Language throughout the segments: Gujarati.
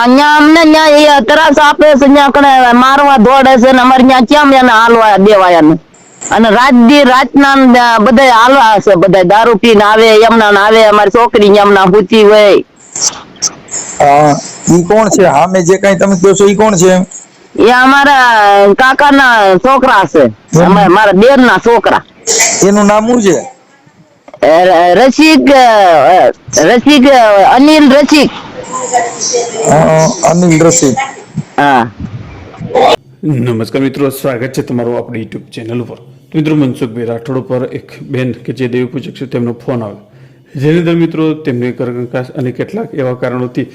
અહીંયા અમને ત્રાસ આપે છે કણે મારવા દોડે છે ને અમારે ત્યાં કેમ એને હાલવા દેવાય એને. અને રાત દી રાતના ને બધા હાલવા છે બધા દારૂ પીને આવે એમના આવે અમારી છોકરી એમના હુતી હોય. ઈ કોણ છે? સામે જે કઈ તમે કહો છો ઈ કોણ છે એ અમારા કાકાના છોકરા છે. મારા બેન ના છોકરા. એનું નામ શું છે? રસિક રસિક અનિલ રસિક. હા, અનિલ રસિક. હા. નમસ્કાર મિત્રો સ્વાગત છે તમારું આપણી યુટ્યુબ ચેનલ ઉપર. મિત્રો મનસુખભાઈ રાઠોડ ઉપર એક બેન કે જે દેવી પૂજક છે તેમનો ફોન આવ્યો. જેની અંદર મિત્રો તેમને કરકંકાશ અને કેટલાક એવા કારણોથી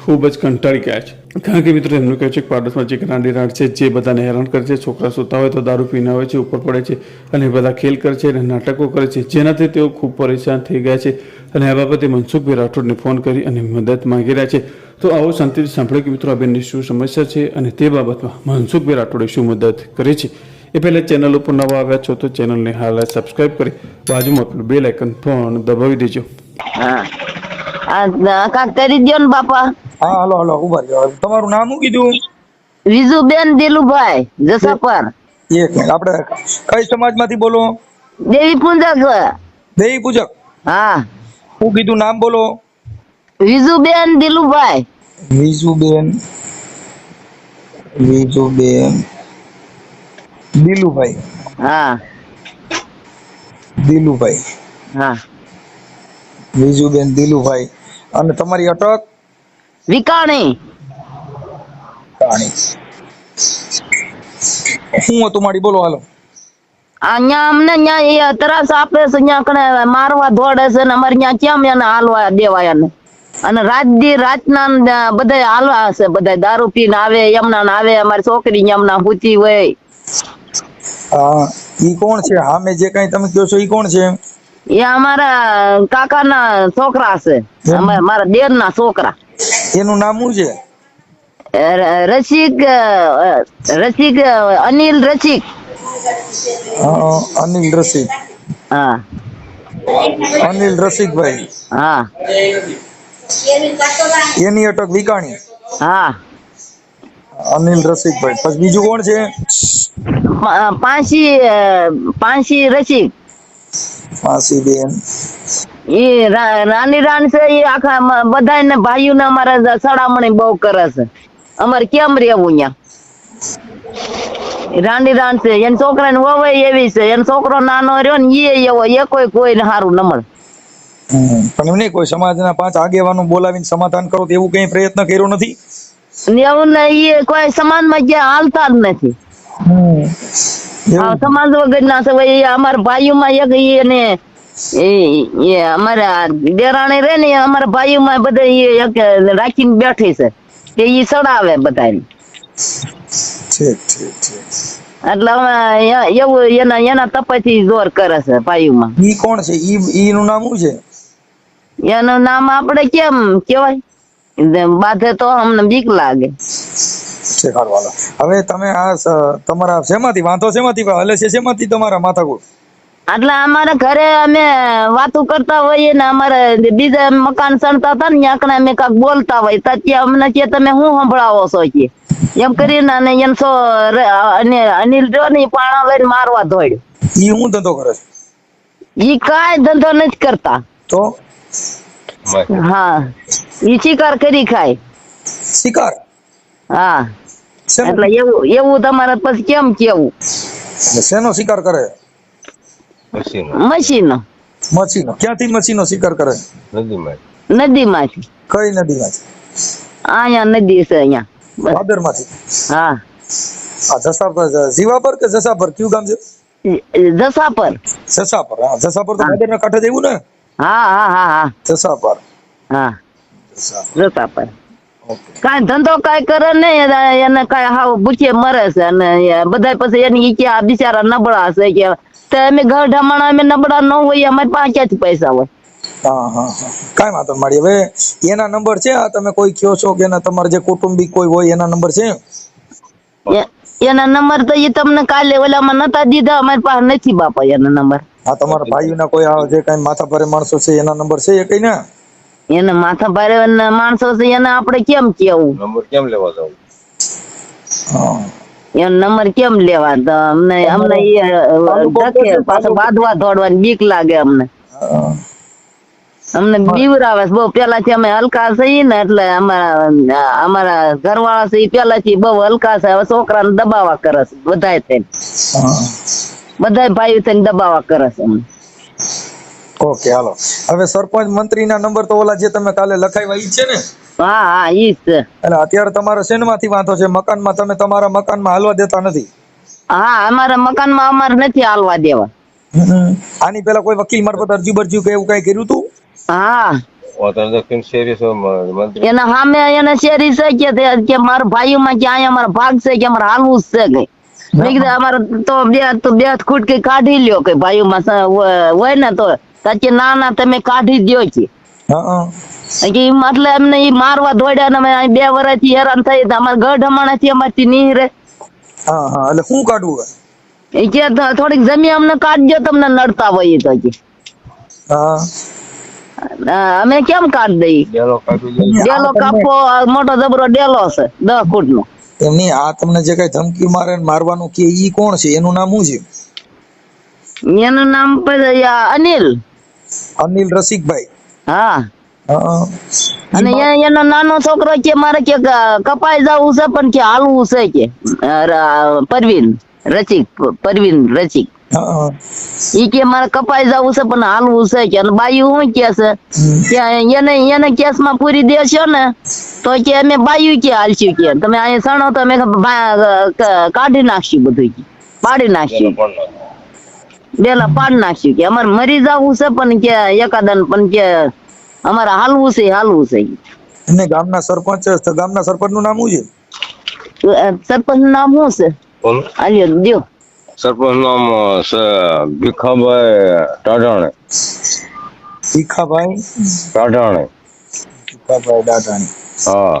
ખૂબ જ કંટાળી ગયા છે. કારણ કે મિત્રો એમનું કહે છે કે પાડોશમાં જે રાંડી રાડ છે જે બધાને હેરાન કરે છે છોકરા સૂતા હોય તો દારૂ પીને આવે છે ઉપર પડે છે અને બધા ખેલ કરે છે અને નાટકો કરે છે. જેનાથી તેઓ ખૂબ પરેશાન થઈ ગયા છે. અને આ બાબતે મનસુખભાઈ રાઠોડને ફોન કરી અને મદદ માંગી રહ્યા છે. તો આવો શાંતિથી સાંભળે કે મિત્રો આ બેનની શું સમસ્યા છે અને તે બાબતમાં મનસુખભાઈ રાઠોડે શું મદદ કરી છે? એ પહેલાં ચેનલ ઉપર નવા આવ્યા છો તો ચેનલને હાલ સબસ્ક્રાઇબ કરી બાજુમાં પેલું બે લાઇકન ફોન દબાવી દેજો. હા. કાક કરી દો ને બાપા. હા હાલો હાલો ઊભા રહ્યો તમારું નામ શું કીધું? વિજુબેન દિલુભાઈ જસાપર. એક મિનિટ આપણે કઈ સમાજમાંથી બોલો? દેવી પૂજક દેવી પૂજક? હા. શું કીધું નામ બોલો. વિજુબેન દિલુભાઈ. વિજુબેન વિજુબેન દિલુભાઈ. હા. દિલુભાઈ. હા. વિજુબેન દિલુભાઈ. અને તમારી અટક? વિકાણી. વિકાણી. શું હતું મારી બોલો હાલો. અહીંયા અમને એ ત્રાસ આપે છે ન્યા કણે મારવા દોડે છે ને અમારે ન્યા કેમ એને હાલવા દેવાય એને? અને રાત દી રાતના બધા હાલવા છે બધા દારૂ પીને આવે એમના આવે અમારી છોકરી એમના હુતી હોય. હા ઈ કોણ છે? સામે જે કઈ તમે કહો છો ઈ કોણ છે? એ અમારા કાકાના છોકરા છે. મારા દેર ના છોકરા. એનું નામ શું છે? રસિક રસિક અનિલ રસિક. હા, અનિલ રસિક. હા. અનિલ રસિકભાઈ. હા. એની અટક વિકાણી. હા. અનિલ રસિકભાઈ. પછી બીજું કોણ છે? પાંસી પાંસી રસિક. પાંસી બેન. એ રાની રાન છે એ આખા બધા ને ભાઈઓ ને અમારા સડામણી બહુ કરે છે. અમારે કેમ રેવું અહીંયા રાંડી રાંડ છે એન છોકરા ને વવાય એવી છે એન છોકરો નાનો રહ્યો ને એ એવો એ કોઈ કોઈ સારું ન મળે. પણ એમ નહીં કોઈ સમાજના પાંચ આગેવાનો બોલાવીને સમાધાન કરો એવું કઈ પ્રયત્ન કર્યો નથી? એવું ને એ કોઈ સમાજમાં ક્યાં હાલતા જ નથી. સમાજ વગર ના છે ભાઈ અમારા ભાઈઓમાં એક એને એ- અમારા દેરાણી રે ને અમારા ભાઈઓમાં બધા રાખીને બેઠી છે કે ઈ સડાવે બધાને ઠીક ઠીક ઠીક. એટલે હવે એવું એના એના તપથી જોર કરે છે પાયુમાં. ઈ કોણ છે? ઈ ઈનું નામ શું છે? એનું નામ આપણે કેમ કેવાય બાધે તો અમને બીક લાગે. છે હવે તમે આ તમારા શેમાંથી? વાંધો શેમાંથી? હલે છે શેમાંથી તમારા માથાકૂટ? એટલે અમારા ઘરે અમે વાતો કરતા હોઈએ ને અમારે બીજા મકાન સણતા હતા ને ત્યાં અમે કાંક બોલતા હોય. ત્યાં અમને કે તમે શું સંભળાવો છો કે? એમ કરીને અને એમ સો અને અનિલ જો ને પાણા લઈને મારવા દોડ્યો. ઈ હું ધંધો કરે છે? ઈ કાંઈ ધંધો નથી કરતા. તો? હા. ઈ શિકાર કરી ખાય. શિકાર? હા. એટલે એવું એવું તમારે પછી કેમ કેવું? શેનો શિકાર કરે? મશીનો. મચ્છીનો ક્યાંથી મચ્છીનો શિકાર કરે? નદીમાંથી. કઈ નદીમાંથી? અહીંયા નદી છે અહીંયા. ભાદરમાંથી? હા. આ જસાપર જીવાપર કે જસાપર? કયું ગામ છે? જસાપર. જસાપર હા. જસાપર તો ભાદરના કાંઠે જ ને? હા હા હા હા. જસાપર. હા. જસાપર. કઈ ધંધો કઈ કરે નહીં એને- કઈ હાવ ભૂખે મરે છે અને બધા પછી એની ઈચ્છા કે આ બિચારા નબળા છે કે તો અમે ઘર ઢમાણા અમે નબળા ન હોય અમારી પાસે જ પૈસા હોય. હા હા કાંઈ વાંધો હવે એના નંબર છે? આ તમે કોઈ કયો છો કે એના તમારા જે કુટુંબી કોઈ હોય એના નંબર છે? એના નંબર તો એ તમને કાલે ઓલામાં નતા દીધા અમારી પાસે નથી બાપા એના નંબર. હા તમારા ભાઈઓના કોઈ આ જે કાંઈ માથા ભારે માણસો છે એના નંબર છે એ કઈ ને એને માથા ભારે માણસો છે એને આપણે કેમ કેવું? નંબર કેમ લેવા જવું? હા. નંબર કેમ લેવા? તો અમને અમને એ ધકે પાછો બાંધવા દોડવાની બીક લાગે અમને. અમને બીવરાવે બહુ પેલાથી અમે હલકા છીએ ને એટલે અમારા અમારા ઘરવાળા છે પેલાથી બહુ હલકા છે. હવે છોકરાને દબાવા કરે છે બધાય થઈને. બધાય ભાઈઓ થઈને દબાવા કરે છે અમને. ઓકે હાલો. હવે સરપંચ મંત્રીના નંબર તો ઓલા જે તમે કાલે લખાવ્યા ઈ છે ને? હા હા ઈ જ છે. એટલે અત્યારે તમારે શેનમાંથી વાંધો છે? મકાનમાં તમે તમારા મકાનમાં હાલવા દેતા નથી? હા અમારા મકાનમાં અમારે નથી હાલવા દેવા. આની પેલા કોઈ વકીલ મારફત અરજી બરજી કે એવું કઈ કર્યું તું? હા. મ- એના સામે એને શેરી છે કે કે મારા ભાઈઓમાં કે અહીંયા અમારા ભાગ છે કે અમારે હાલવું જ છે કઈ. મેં કીધું અમારે તો બે તો બે ખૂટકી કાઢી લ્યો કે ભાઈઓ માં હોય ને તો. કે ના ના તમે કાઢી દ્યો કે કે. એટલે એમને ઈ મારવા દોડ્યા ને અમે અહીં બે વર્ષથી હેરાન થઈ અમારે અમારા ગઢ હમણાંથી અમારથી નીહરે હા હા. એટલે શું કાઢવું એ કે થોડીક જમી અમને કાઢજો તમને નડતા હોય તો કે અમે કેમ કાઢ દઈ? ડેલો કાપો મોટો જબરો ડેલો છે દસ ફૂટ નો એમની આ તમને જે કઈ ધમકી મારે મારવાનું કે ઈ કોણ છે? એનું નામ શું છે? એનું નામ પછી આ અનિલ. અનિલ રસિકભાઈ. હા. હા. અને એનો નાનો છોકરો કે મારે કે કપાઈ જવું છે પણ કે હાલવું છે કે. પરવીન રચિક પરવીન રચિક ઈ કે મારે કપાઈ જવું છે પણ હાલવું છે કે. અને બાયું શું કે છે? કે એને એને કેસમાં પૂરી દેશો ને તો કે અમે બાયું કે હાલશું કે. તમે અહીંયા સણો તો અમે કાઢી નાખશું બધું કે. પાડી નાખશું. બેલા પાડ નાખ્યું કે અમારે મરી જવું છે પણ કે એકાદન પણ કે અમારે હાલવું છે હાલવું છે. અને ગામના સરપંચ છે, ગામના સરપંચનું નામ શું છે? સરપંચનું નામ શું છે? બોલો. આલ્યો દ્યો. સરપંચ નામ છે ભીખાભાઈ ટાઢાણે. ભીખાભાઈ? ટાઢાણે. ભીખાભાઈ ટાઢાણે હા.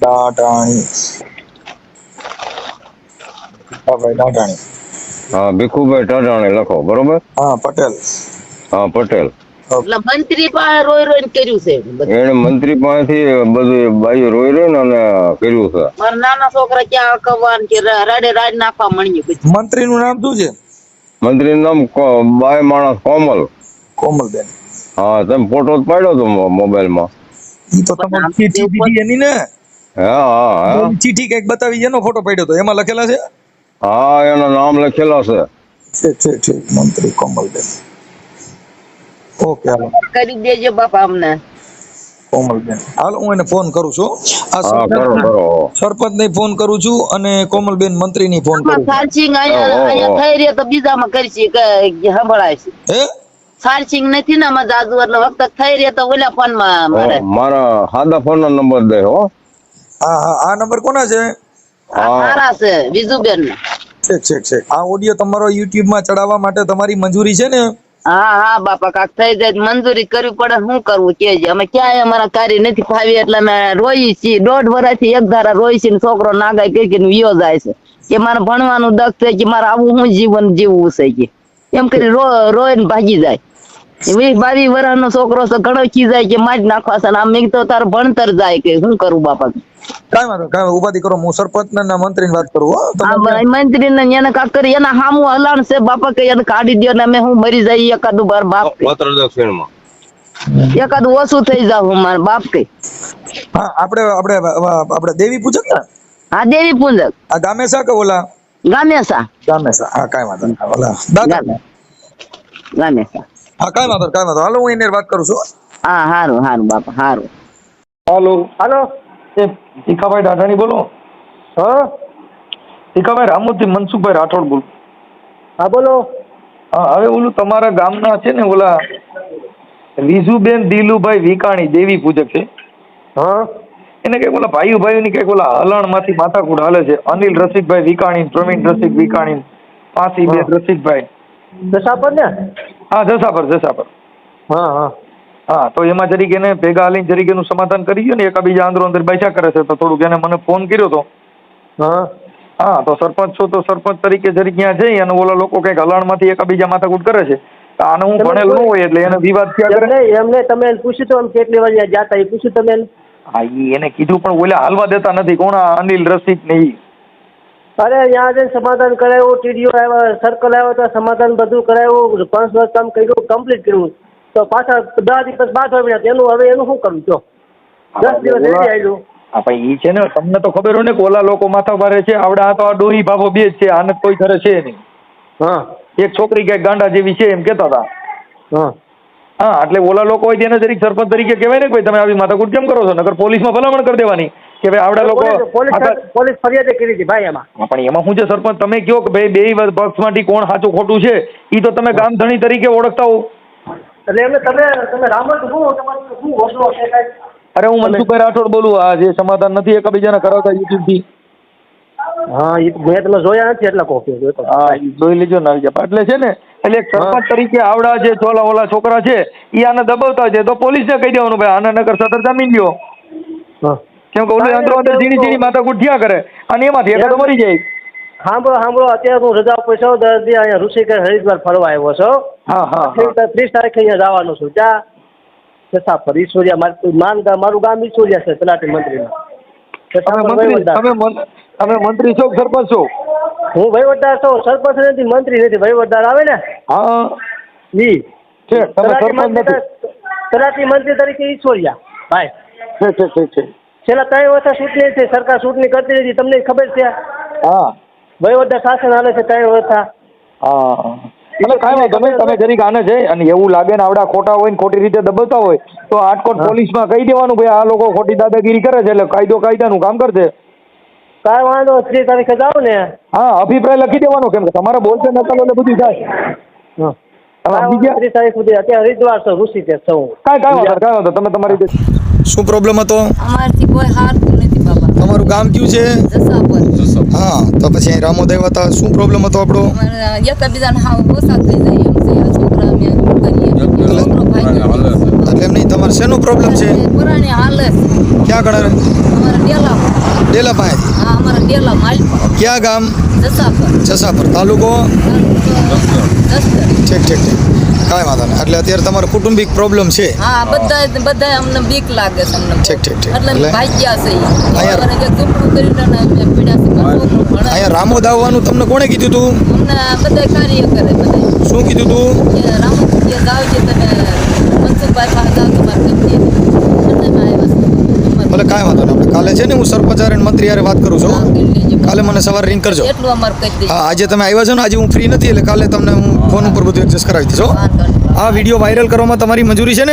દાટાણી ભીખાભાઈ દાટાણી હા ભીખુભાઈ ટાઢાણે લખો બરોબર? હા પટેલ. હા પટેલ. એટલે મંત્રી પાસે રોઈ રોઈને કર્યું છે બધું. એને મંત્રી પાસેથી બધું બાયું રોઈ રોઈ અને કર્યું છે. મારા નાના છોકરા ક્યાં કવાન કે રાડે રાડ નાખવા મળ્યું બધું. મંત્રી નું નામ શું છે? મંત્રી નામ બાય માણસ કોમલ. કોમલબેન. હા તમે ફોટો જ પાડ્યો તો મોબાઈલમાં. ઈ તો તમારી ચીઠી દીધી એની ને? હા હા હા. ચીઠી કંઈક બતાવી એનો ફોટો પાડ્યો તો એમાં લખેલા છે? હા એનો નામ લખેલો છે. ઠીક ઠીક ઠીક મંત્રી કોમલબેન. ઓકે હાલો. કરી દેજો બાપા અમને. કોમલબેન. હાલો હું એને ફોન કરું છું. આ સરપંચ ને ફોન કરું છું અને કોમલબેન મંત્રી ની ફોન કરું સાર્ચિંગ સારસિંગ અહીંયા. થઈ રહ્યા તો બીજામાં કરશી સંભળાય છે. હે? સારસિંગ નથી ને અમારા જાજુ એટલે વખત થઈ રહ્યા તો ઓલા ફોનમાં મારે. સાદા ફોન નો નંબર દે હો. હા હા આ નંબર કોના છે? સારા છે બીજુબેન ના ઠીક ઠીક ઠીક. આ ઓડિયો તમારો યુટ્યુબમાં ચડાવવા માટે તમારી મંજૂરી છે ને? હા હા બાપા કાક થઈ જાય મંજૂરી કરવી પડે. શું કરવું? કે અમે ક્યાંય અમારા કાર્ય નથી ફાવી એટલે અમે રોઈ છીએ. દોઢ વર્ષથી એક ધારા રોઈ છીએ છોકરો નાગાય કે વિયો જાય છે. કે મારે ભણવાનું દખ છે કે મારે આવું હું જીવન જીવવું છે કે. એમ કરી રો રોય ને ભાગી જાય. વીસ બાવીસ વર્ષનો છોકરો તો ઘણો જાય કે મારી નાખવા છે આમ મેં તો તારે ભણતર જાય કે શું કરું બાપા? કાંઈ વાંધો કાંઈ વાંધો. ઉપાધિ કરો હું સરપંચ ને મંત્રી ની વાત કરું હો મંત્રી ને એને કાક કરી એના હામું હલાણ છે બાપા કે એને કાઢી દો ને અમે હું મરી જાય એકાદું બાર બાપ કે. વત્ર દક્ષિણમાં એકાદું ઓછું થઈ જાવ હું મારા બાપ કે. હા આપણે આપણે આપણે દેવી પૂજક ને? હા દેવી પૂંજક. આ ગામેસા કે ઓલા? ગામેસા ગામેસા હા કાંઈ વાંધો ઓલા દાદા ગામેસા હા કાંઈ વાંધો કાંઈ વાંધો હાલો હું એને વાત કરું છું. હા હારું હારું બાપા હારું. હાલો. હાલો. એ ભીખાભાઈ દાઢાણી બોલો. હા? ભીખાભાઈ રામોદથી મનસુખભાઈ રાઠોડ બોલો. હા બોલો. હવે ઓલું તમારા ગામના છે ને ઓલા રીઝુબેન દિલુભાઈ વિકાણી દેવી પૂજક છે. હા. એને કંઈક ઓલા ભાઈઓ ભાઈઓની કંઈક ઓલા હલણમાંથી માથાકૂટ હાલે છે. અનિલ રસિકભાઈ વિકાણી પ્રવીણ રસિક વિકાણી પાસી બેન રસિકભાઈ. દશાપર ને? હા જસાપર જસાપર. હા હા. હા તો એમાં જરીક એને ભેગા હાલીને જરીક એનું સમાધાન કરી ગયું ને એકાબીજા આંદરો અંદર બેસા કરે છે તો થોડુંક એને મને ફોન કર્યો હતો હા. હા તો સરપંચ છો તો સરપંચ તરીકે જરીક ત્યાં જઈ અને ઓલા લોકો કંઈક હલાણમાંથી એકાબીજા માથાકૂટ કરે છે. આને હું ભણેલ ન હોય એટલે એને વિવાદ થયા કરે. એમને તમે પૂછ્યું તો કેટલી વાર જાતા એ પૂછ્યું તમે હા એને કીધું પણ ઓલા હાલવા દેતા નથી કોણ અનિલ રસિક ને ઈ? અરે ત્યાં જઈને સમાધાન કરાવ્યું ટીડીઓ આવ્યા સર્કલ આવ્યો ત્યાં સમાધાન બધું કરાવ્યું પાંચ વર્ષ કામ કર્યું કમ્પ્લીટ કર્યું. તો પાછા દસ દિવસ બાદ હોય એનું હવે એનું શું કરવું જો. દસ દિવસ રેડી આવ્યું ઈ છે ને તમને તો ખબર હોય ને કે ઓલા લોકો માથા ભારે છે આવડા આ તો આ ડોહી ભાભો બે જ છે આને કોઈ ઘરે છે નહીં. હા. એક છોકરી ક્યાંક ગાંડા જેવી છે એમ કહેતા હતા. હા. હા એટલે ઓલા લોકો હોય તેને જરીક સરપંચ તરીકે કહેવાય ને કે ભાઈ તમે આવી માથાકૂટ કેમ કરો છો? નગર પોલીસમાં ભલામણ કરી દેવાની. કે ભાઈ આવડા લોકો પોલીસ- પોલીસ પોલીસ ફરિયાદ કરી હતી ભાઈ એમાં. હા, પણ એમાં શું છે સરપંચ? તમે કયો કે ભાઈ બે પક્ષમાંથી કોણ સાચું ખોટું છે એ તો તમે ગામ ધણી તરીકે ઓળખતા હો. એટલે એમને તમે તમે રામ જ હું તમારું શું હોસલો છે કાંઈ? અરે હું મનસુખભાઈ રાઠોડ બોલું આ જે સમાધાન નથી એકબીજાને કરાવતા યુટ્યુબથી હા એ મેં તમે જોયા નથી એટલે કોફી હા ઈ જોઈ લેજો ને આવી જાય એટલે છે ને એટલે એક સરપંચ તરીકે આવડા જે ચોલા ઓલા છોકરા છે એ આને દબાવતા છે તો પોલીસને કહી દેવાનું ભાઈ આને નગર સદર જામીન લ્યો હા. કેમ કે ઓલું અંદરો અંદર ઝીણી ઝીણી માતા થયા કરે અને એમાંથી એકાદો મરી જાય. સાંભળો સાંભળો અત્યારે હું રજા ઉપર છું દર્દી અહીંયા ઋષિકેશ હરિદ્વાર ફરવા આવ્યો છો. હા હા. ત્રીસ તારીખે અહીંયા જવાનું છું. ત્યાં જસાપર ઈશ્વરિયા મારું માન મારું ગામ ઈશ્વરિયા છે તલાટી મંત્રીનું. તમે મંત્રી તમે મંત્રી છો સરપંચ છો? હું વહીવટદાર છું સરપંચ નથી મંત્રી નથી વહીવટદાર આવે ને? હા. ઈ. છે તમે તલાટી સરપંચ મંત્રી નથી. તલાટી મંત્રી તરીકે ઈશ્વરિયા ભાઈ ઠીક ઠીક ઠીક છે છેલ્લા ત્રણ વર્ષ ચૂંટણી છે સરકાર ચૂંટણી કરતી નથી. તમને ખબર છે હા. વહીવટદાર શાસન હાલે છે ત્રણ વર્ષ હા. એટલે કાંઈ વાંધો નહીં તમે જરીક આને છે અને એવું લાગે ને આવડા ખોટા હોય ને ખોટી રીતે દબાવતા હોય તો આટકોટ પોલીસમાં કહી દેવાનું ભાઈ આ લોકો ખોટી દાદાગીરી કરે છે એટલે કાયદો કાયદાનું કામ કરશે. કાંઈ વાંધો ત્રીસ તારીખે જાઓ ને. હા અભિપ્રાય લખી દેવાનો કેમ કે તમારે બોલશે નકલ એટલે બધું થાય. હા. શું પ્રોબ્લેમ હતો? અમારથી કોઈ હારતું નથી બાબા. તમારું ગામ કયું છે? હા તો પછી અહીં રામોદય હતા. શું પ્રોબ્લેમ હતો આપણો? એકબીજાને હાવ ઓછા થઈ જાય એમ છે. છોકરા અમે શું કરીએ. છોકરો ભાઈ એટલે એમ નહીં તમારે શેનો પ્રોબ્લેમ છે? પુરાણી હાલે ક્યાં ગણે અમારા ડેલા ડેલા પાસે હા અમારા ડેલા માલપા. ક્યાં ગામ? જસા પર જસાપર. તાલુકો? ઠીક ઠીક ઠીક. કાંઈ વાંધો નહીં. એટલે અત્યારે તમારો કુટુંબિક પ્રોબ્લેમ છે. હા બધા બધા અમને બીક લાગે છે અમને ઠીક, ઠીક, ઠીક. એટલે ભાગ્યા છે. અહીંયા- જે કરીને અમે પીડ્યા છે. અહીંયા રામો દાવવાનું તમને કોણે કીધું તું? અમને બધા કાર્ય કરે બધા શું કીધું તું? કે રામો જાવ છે તમે મનસુખભાઈ પાસે જાવ તમારે ગમતી ભલે કાંઈ વાંધો નહીં. કાલે છે ને હું સરપંચ હારે અને મંત્રી યારે વાત કરું છું કાલે મને સવારે રિંગ કરજો. એટલું અમારે કહી હા આજે તમે આવ્યા છો ને આજે હું ફ્રી નથી એટલે કાલે તમને હું ફોન ઉપર બધું એડજસ્ટ કરાવી નહીં. આ વીડિયો વાયરલ કરવામાં તમારી મંજૂરી છે ને?